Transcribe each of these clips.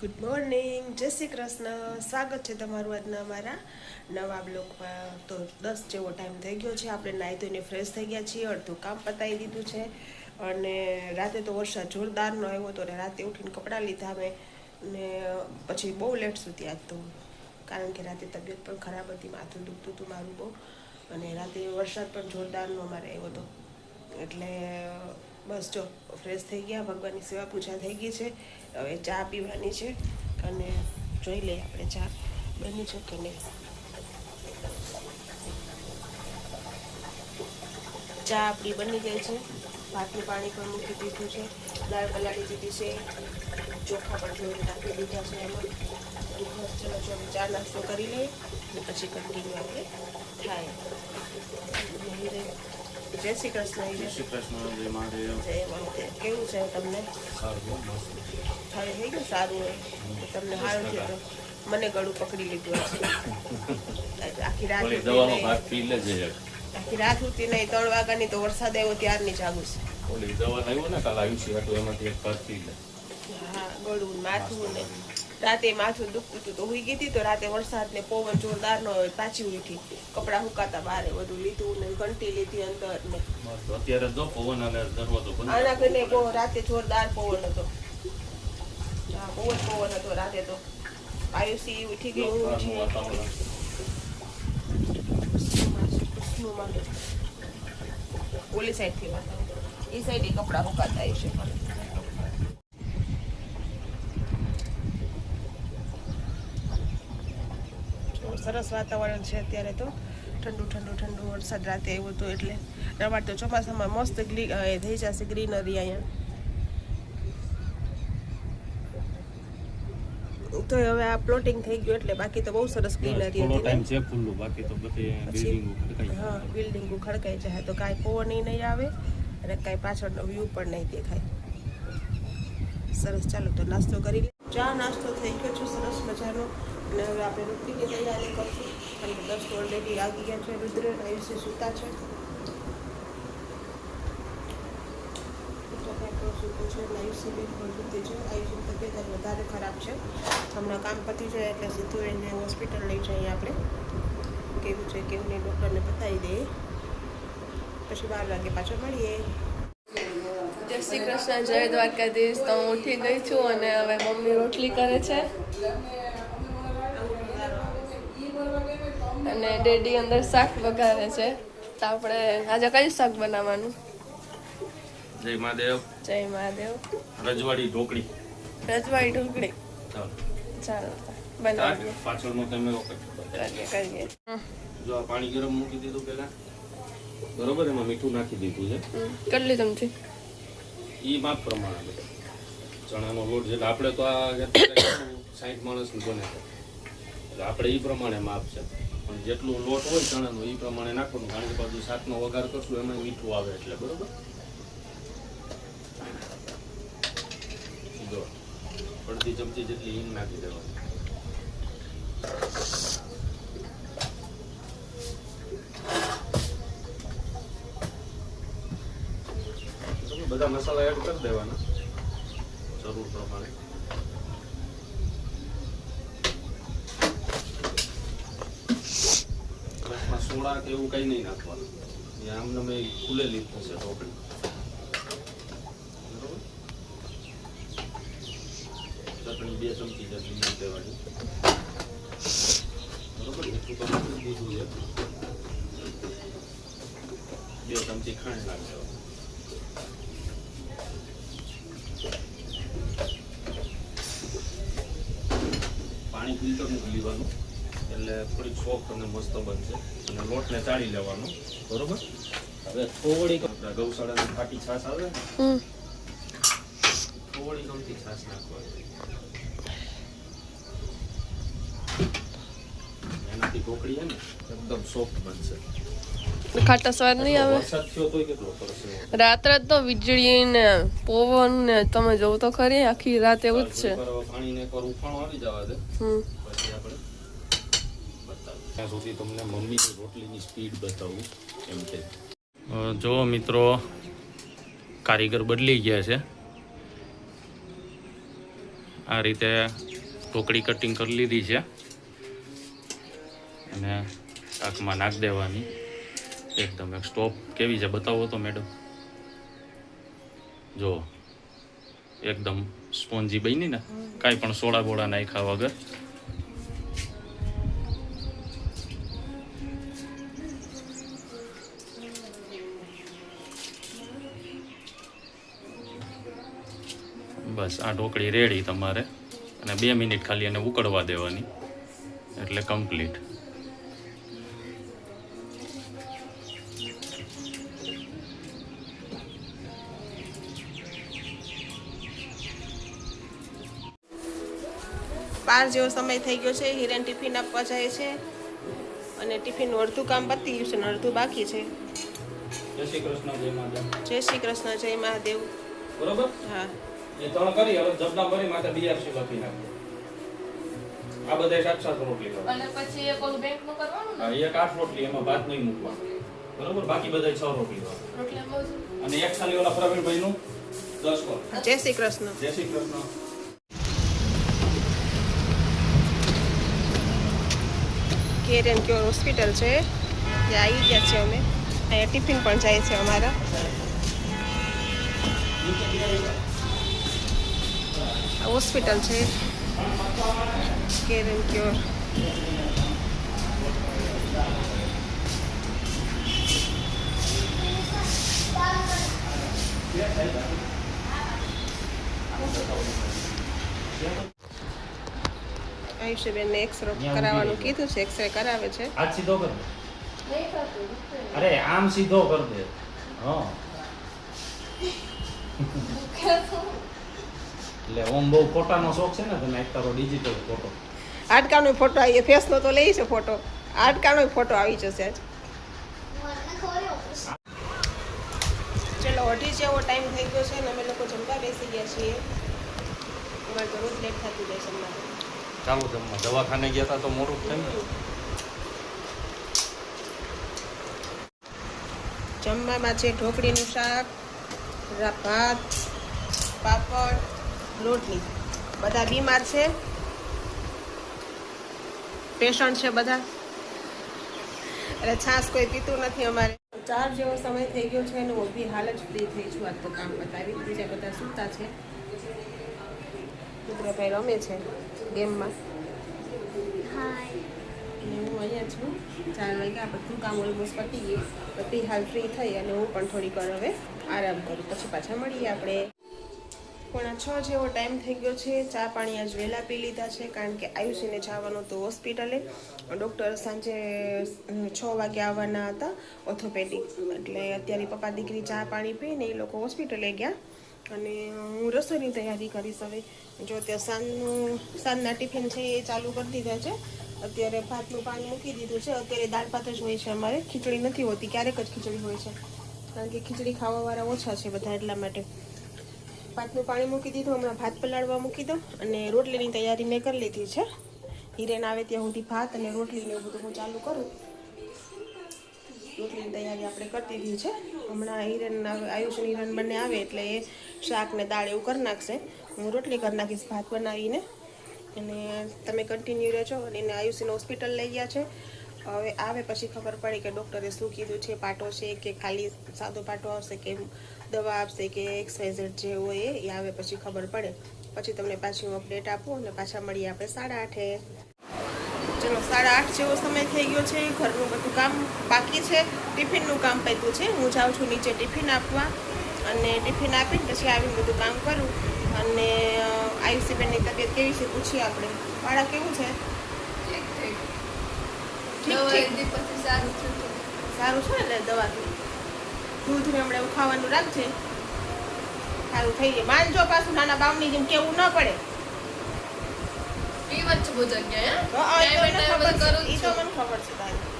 Good morning જય શ્રી કૃષ્ણ. સ્વાગત છે તમારું આજના અમારા નવા બ્લોગમાં. તો દસ જેવો ટાઈમ થઈ ગયો છે. આપણે નાહી ધોઈને ફ્રેશ થઈ ગયા છીએ. અડધું કામ પતાવી દીધું છે. અને રાતે તો વરસાદ જોરદારનો આવ્યો હતો અને રાતે ઉઠીને કપડાં લીધા અમે. ને પછી બહુ લેટ સુધી આજ તો. કારણ કે રાતે તબિયત પણ ખરાબ હતી. માથું દુખતું હતું મારું બહુ. અને રાતે વરસાદ પણ જોરદારનો અમારે આવ્યો હતો. એટલે બસ જો, ફ્રેશ થઈ ગયા, ભગવાનની સેવા પૂજા થઈ ગઈ છે. હવે ચા પીવાની છે અને જોઈ લઈએ આપણે ચા બની છે કે નહીં. ચા આપણી બની ગઈ છે. ભાતનું પાણી પણ મૂકી દીધું છે. દાળ પલાળી દીધી છે. ચોખા પણ જોઈને નાખી દીધા છે એમાં. ચલો જો હવે ચા નાસ્તો કરી લઈએ અને પછી કન્ટિન્યુ આપણે થાય. જય શ્રી કૃષ્ણ જય શ્રી કૃષ્ણ જય મહાદેવ. કેવું છે તમને? હવે થઈ ગયું? સારું હોય. તમને સારું છે તો મને ગળું પકડી લીધું આખી રાત દવાનો ભાગ પી લેજે એક. આખી રાત ઉઠી નહીં ત્રણ વાગ્યાની તો વરસાદ આવ્યો ત્યારની જાગું છે. ઓલી દવા આવ્યો ને કાલ આવ્યું છે હતું એમાંથી એક ભાગ લે હા ગળું માથું ને રાતે માથું દુખતું હતું તો હુઈ ગઈ હતી તો રાતે વરસાદ ને પવન જોરદાર નો પાછી ઉઠી કપડા હુકાતા બારે બધું લીધું ને ઘંટી લીધી અંદર ને. અત્યારે જો પવન અને દરવાજો બંધ આના કરીને બહુ રાતે જોરદાર પવન હતો. હા બહુ જ પવન હતો રાતે તો. આયુષી ઉઠી ગઈ ઉઠી ઓલી સાઈડથી એ સાઈડ કપડા મુકાતા હશે સરસ વાતાવરણ છે અત્યારે તો. ઠંડુ ઠંડુ ઠંડુ વરસાદ રાતે આવ્યો હતો એટલે અમારે તો ચોમાસામાં મસ્ત ગ્રી થઈ જશે ગ્રીનરી અહીંયા. તો હવે આ પ્લોટિંગ થઈ ગયું એટલે બાકી તો બહુ સરસ ગ્રીનરી હતી ટાઈમ છે ખુલ્લું બાકી તો બધી બિલ્ડિંગ ઉખડકાઈ હા બિલ્ડિંગો જાય. તો કાંઈ પવન નહીં આવે અને કાંઈ પાછળનો વ્યૂ પણ નહીં દેખાય. સરસ ચાલો તો નાસ્તો કરી લઈએ. ચા નાસ્તો થઈ ગયો છે સરસ મજાનો. અને હવે આપણે રોટલીની તૈયારી કરશું. અને દસ ઓલરેડી આવી ગયા છે રુદ્ર આયુષ્ય સૂતા છે. રુદ્ર કાંઈ પણ સૂતું છે અને સિવિલ બેન પણ સૂતી છે આયુષ્ય તબિયત વધારે ખરાબ છે. હમણાં કામ પતી જાય એટલે સીધું એને હોસ્પિટલ લઈ જઈએ આપણે. કેવું છે, કેવું નહીં, ડૉક્ટરને બતાવી દઈએ. પછી બાર વાગે પાછો મળીએ. જય શ્રી કૃષ્ણ, જય દ્વારકાધીશ. તો હું ઉઠી ગઈ છું અને હવે મમ્મી રોટલી કરે છે. અને ડેડી અંદર શાક વઘારે છે. તો આપણે આજે કયું શાક બનાવવાનું? જય મહાદેવ. જય મહાદેવ. રજવાડી ઢોકળી. રજવાડી ઢોકળી. ચાલો. ચાલો બનાવીએ. પાછળનો તમે કરીએ જો આ પાણી ગરમ મૂકી દીધું પહેલા. બરોબર એમાં મીઠું નાખી દીધું છે. કેટલી ચમચી? ઈ માપ પ્રમાણે બધું. ચણાનો લોટ જેટલે આપણે તો આ સાઠ માણસનું બને એટલે આપણે ઈ પ્રમાણે માપ છે. પણ જેટલું લોટ હોય ચણાનો ઈ પ્રમાણે નાખવાનું. કારણ કે બાજુ શાકનો વઘાર કરશું એમાં મીઠું આવે એટલે. બરોબર જો અડધી ચમચી જેટલી હિંગ નાખી દેવાની. બધા મસાલા એડ કરી દેવાના, જરૂર પ્રમાણે. સોડા કે એવું કંઈ નહીં નાખવાનું. આમને મેં ખુલેલી થશે ઢોકળી બરોબર ચટણી બે ચમચી જેટલી નાખી દેવાની બરોબર? એટલું તો દીધું છે બે ચમચી ખાંડ નાખી પાણી ફિલ્ટર મૂકી લેવાનું. એટલે થોડીક સોફ્ટ અને મસ્ત બનશે. અને લોટને ચાળી લેવાનો. બરોબર? હવે થોડીક આપણા ગૌશાળાની ફાટી છાશ આવે થોડી ગમતી છાશ નાખવાની. એનાથી ઢોકળી ને એકદમ સોફ્ટ બનશે. ખાટા સ્વાદ નહીં આવે? વરસાદ થયો કેટલો તો વીજળી ને પવન ને તમે જોવો તો ખરી આખી રાત એવું જ છે. પાણીને એકવાર ઉફાણો આવી જવા દે. હમ. પછી આપણે ત્યાં સુધી તમને મમ્મીની રોટલીની સ્પીડ બતાવું એમ કે. જો મિત્રો કારીગર બદલી ગયા છે. આ રીતે ઢોકળી કટિંગ કરી લીધી છે. અને શાકમાં નાખ દેવાની. એકદમ એક સ્ટોપ કેવી છે બતાવો તો મેડમ જો, એકદમ સ્પોન્જી બની ને, કાંઈ પણ સોડા બોડા નાખ્યા વગર. બસ, આ ઢોકળી રેડી તમારે. અને બે મિનિટ ખાલી એને ઉકળવા દેવાની. એટલે કમ્પ્લીટ બાર જેવો સમય થઈ ગયો છે હિરેન ટિફિન આપવા જાય છે અને ટિફિનનું અડધું કામ પતી ગયું છે અડધું બાકી છે. જય શ્રી કૃષ્ણ જય માતા જય શ્રી કૃષ્ણ જય મહાદેવ. બરોબર? હા. એ ત્રણ કરી હવે જબના ભરી માથે બીઆરસી લખી નાખજો આ બધા સાત સાત રોટલી કરો. અને પછી એક ઓલું બેંકનું કરવાનું હા, એક આઠ રોટલી એમાં ભાત નહીં મૂકવાનું. બરોબર? બાકી બધા છ રોટલી કરો. રોટલી બહુ છે. અને એક ખાલી ઓલા પ્રવીણભાઈ નું દસ કરો જય શ્રી કૃષ્ણ. જય Shri Krishna. Care and cure hospital છે. ત્યાં આવી ગયા છે અમે. અહીંયા ટિફિન પણ જાય છે અમારા. હોસ્પિટલ છે. Care and cure. આયુષ્યબેનને એક્સરે કરાવવાનું કીધું છે એક્સરે કરાવે છે. આ સીધો કર. અરે આમ સીધો કર દે. હા. એટલે ઓમ બહુ ફોટાનો શોખ છે ને તને એક તારો ડિજિટલ ફોટો આટકાનો ફોટો આવી ફેસનો તો લઈ છે ફોટો. આટકાનો ફોટો આવી જશે આજ. ચલો અઢી જેવો ટાઈમ થઈ ગયો છે ને અમે લોકો જમવા બેસી ગયા છીએ. અમારે તો રોજ લેટ થતું જાય જમવા ચાલો, જમવા. દવાખાને ગયા હતા તો મોડું ને. જમવામાં છે ઢોકળીનું શાક ભાત, પાપડ, રોટલી. બધા બીમાર છે? પેશન્ટ છે બધા? એટલે છાશ કોઈ પીતું નથી અમારે. ચાર જેવો સમય થઈ ગયો છે અને બી હાલ જ ફ્રી થઈ છું આજ તો કામ બતાવી બીજા બધા સૂતા છે. પુત્રભાઈ રમે છે. ગેમમાં. હું અહીંયા છું. ચાર વાગ્યા બધું કામ ઓલમોસ્ટ પતી ગયું. બધી હાલ ફ્રી થઈ અને હું પણ થોડીક વાર હવે આરામ કરું. પછી પાછા મળીએ આપણે. પોણા છ જેવો ટાઈમ થઈ ગયો છે. ચા પાણી આજ વહેલા પી લીધા છે કારણ કે આયુષીને જવાનું તો હોસ્પિટલે. ડૉક્ટર સાંજે છ વાગે આવવાના હતા ઓર્થોપેડિક એટલે અત્યારે પપ્પા દીકરી ચા પાણી પીને એ લોકો હોસ્પિટલે ગયા. અને હું રસોઈની તૈયારી કરીશ હવે. જો ત્યાં સાંજનું, સાંજના ટિફિન છે એ ચાલુ કરી દીધા છે. અત્યારે ભાતનું પાણી મૂકી દીધું છે. અત્યારે દાળ ભાત જ હોય છે અમારે. ખીચડી નથી હોતી, ક્યારેક જ ખીચડી હોય છે. કારણ કે ખીચડી ખાવાવાળા ઓછા છે બધા એટલા માટે. ભાતનું પાણી મૂકી દીધું, હમણાં ભાત પલાળવા મૂકી દો અને રોટલીની તૈયારી મેં કરી લીધી છે. હિરેન આવે ત્યાં સુધી ભાત અને રોટલીને એવું બધું હું ચાલુ કરું. રોટલીની તૈયારી આપણે કરી દીધી છે. હમણાં હિરેન, આયુષ અને હિરેન બંને આવે એટલે એ શાક ને દાળ એવું કરી નાખશે. હું રોટલી કરી નાખીશ, ભાત બનાવીને. અને તમે કન્ટિન્યુ રહેજો. અને એને આયુષીને હોસ્પિટલ લઈ ગયા છે. હવે આવે પછી ખબર પડે કે ડૉક્ટરે શું કીધું છે, પાટો છે કે ખાલી સાદો પાટો આવશે કે દવા આપશે કે એક્સવાઇઝેડ જે હોય એ આવે પછી ખબર પડે. પછી તમને પાછી હું અપડેટ આપું અને પાછા મળીએ આપણે સાડા આઠે. ચલો, સાડા આઠ જેવો સમય થઈ ગયો છે. ઘરનું બધું કામ બાકી છે. ટિફિનનું કામ પૈતું છે. હું જાઉં છું નીચે ટિફિન આપવા. અને ટિફિન આપીને પછી આવીને બધું કામ કરું. અને આયુષીબેનની તબિયત કેવી છે પૂછીએ આપણે. બાળા કેવું છે? સારું છે ને દવાથી? દૂધ ને હમણાં ખાવાનું રાખજે. સારું થઈ જાય. માનજો પાછું નાના બામની જેમ કેવું ન પડે. પીવત વચ્ચે બહુ જગ્યાએ, એ ખબર છે તારી.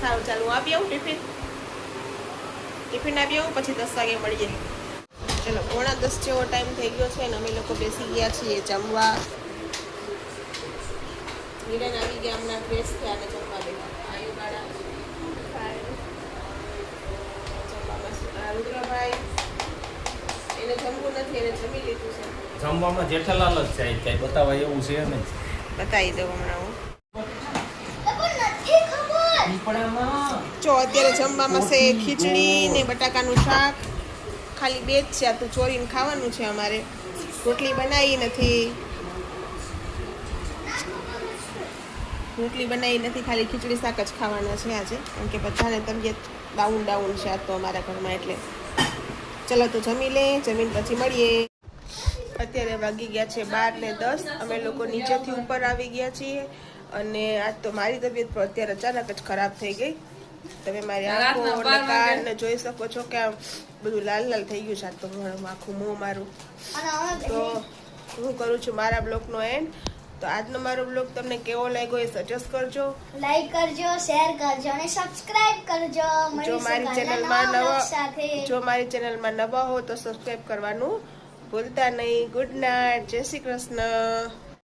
સારું ચાલો હું આપી આવું ટિફિન? ટિફિન આપી આવું પછી દસ વાગે મળીએ. ચલો પોણા દસ જેવો ટાઈમ થઈ ગયો છે અને અમે લોકો બેસી ગયા છીએ જમવા. હિરેન આવી ગયા હમણાં ફ્રેશ થયા અને જમવા બેઠા. આયુ? આ રુદ્રભાઈ. એને જમવું નથી એને જમી લીધું છે. જમવામાં જેઠાલાલ જ છે કઈ બતાવાય એવું છે નહીં. બતાવી દઉં હમણાં હું. જો, અત્યારે જમવામાં છે ખીચડી ને બટાકાનું શાક. ખાલી બે જ છે, આ તો ચોરીને ખાવાનું છે અમારે. રોટલી બનાવી નથી. રોટલી બનાવી નથી, ખાલી ખીચડી શાક જ ખાવાના છે આજે. કેમ કે બધાને તબિયત ડાઉન ડાઉન છે આ તો અમારા ઘરમાં, એટલે. ચલો તો જમી લે, જમીન પછી મળીએ. અત્યારે વાગી ગયા છે બાર ને દસ. અમે લોકો નીચેથી ઉપર આવી ગયા છીએ. અને આજ તો મારી તબિયત પણ અત્યારે અચાનક જ ખરાબ થઈ ગઈ. તમે મારી આંખો કાન જોઈ શકો છો કે બધું લાલ લાલ થઈ ગયું છે આજ તો મારું આખું મોં મારું. તો હું કરું છું મારા બ્લોગનો એન્ડ. તો આજનો મારો બ્લોગ તમને કેવો લાગ્યો એ સજેસ્ટ કરજો. લાઈક કરજો શેર કરજો અને સબસ્ક્રાઇબ કરજો. જો મારી ચેનલમાં નવા જો મારી ચેનલમાં નવા હો તો સબસ્ક્રાઇબ કરવાનું ભૂલતા નહીં. ગુડ નાઇટ જય શ્રી કૃષ્ણ.